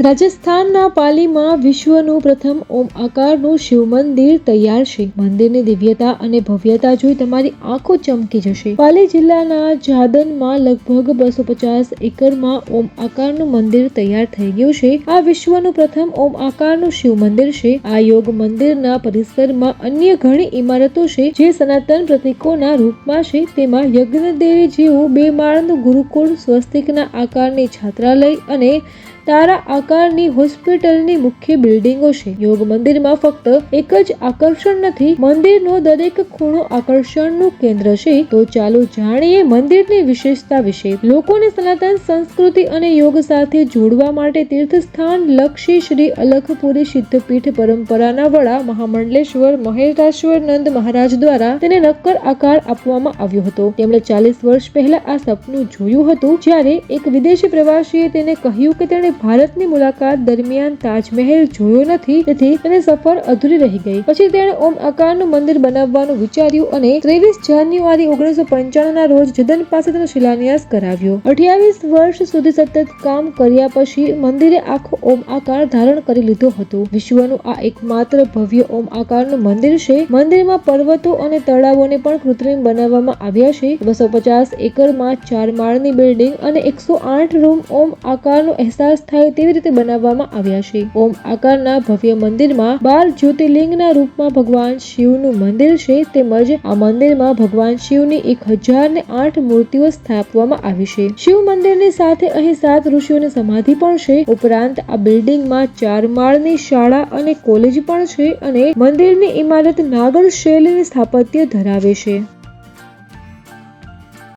રાજસ્થાનના પાલીમાં વિશ્વનું પ્રથમ ઓમ આકારનું શિવ મંદિર તૈયાર છે. મંદિરની દિવ્યતા અને ભવ્યતા જોઈ તમારી આંખો ચમકી જશે. પાલી જિલ્લાના જાદનમાં લગભગ બસો પચાસ એકરમાં ઓમ આકારનું મંદિર તૈયાર થઈ ગયું છે. આ વિશ્વનું પ્રથમ ઓમ આકારનું શિવ મંદિર છે. આ યોગ મંદિરના પરિસરમાં અન્ય ઘણી ઇમારતો છે જે સનાતન પ્રતીકોના રૂપમાં છે. તેમાં યજ્ઞદેવી જેવું બે માળનું ગુરુકુળ, સ્વસ્તિકના આકારની છાત્રાલય અને તારા આકારની હોસ્પિટલની મુખ્ય બિલ્ડિંગો છે. યોગ મંદિરમાં ફક્ત એક જ આકર્ષણ નથી, મંદિરનો દરેક ખૂણો આકર્ષણનું કેન્દ્ર છે. તો ચાલો જાણીએ મંદિરની વિશેષતા વિશે. લોકોને સનાતન, સંસ્કૃતિ અને યોગ સાથે જોડવા માટે તીર્થસ્થાન લક્ષી શ્રી અલખપુરી સિદ્ધપીઠ પરંપરાના વડા મહામંડલેશ્વર મહેરાશ્વર નંદ મહારાજ દ્વારા તેને નક્કર આકાર આપવામાં આવ્યો હતો. તેમણે ચાલીસ વર્ષ પહેલા આ સપનું જોયું હતું, જ્યારે એક વિદેશી પ્રવાસીએ તેને કહ્યું કે તેણે ભારતની મુલાકાત દરમિયાન તાજમહેલ જોયો નથી, તેથી તેની સફર અધૂરી રહી ગઈ. પછી તેણે ઓમ આકારનું મંદિર બનાવવાનું વિચાર્યું અને ત્રેવીસ જાન્યુઆરી ઓગણીસો પંચાણું ના રોજ જદન પાસે તેનો શિલાન્યાસ કરાવ્યો. અઠ્યાવીસ વર્ષ સુધી સતત કામ કર્યા પછી મંદિરે આખો ઓમ આકાર ધારણ કરી લીધો હતો. વિશ્વનું આ એકમાત્ર ભવ્ય ઓમ આકારનું મંદિર છે. મંદિરમાં પર્વતો અને તળાવોને પણ કૃત્રિમ બનાવવામાં આવ્યા છે. બસો પચાસ એકરમાં ચાર માળની બિલ્ડિંગ અને એકસો આઠ રૂમ ઓમ આકારનો અહેસાસ થાય તેવી રીતે બનાવવામાં આવ્યા છે. ઓમ આકારના ભવ્ય મંદિરમાં બાર જ્યોતિર્લિંગના રૂપમાં ભગવાન શિવનું મંદિર છે તેમજ આ મંદિરમાં ભગવાન શિવની એક હજાર ને આઠ મૂર્તિઓ સ્થાપવામાં આવી છે. શિવ મંદિરની સાથે અહીં સાત ઋષિઓની સમાધિ પણ છે. ઉપરાંત આ બિલ્ડિંગમાં ચાર માળની શાળા અને કોલેજ પણ છે અને મંદિરની ઇમારત નાગર શૈલીની સ્થાપત્ય ધરાવે છે.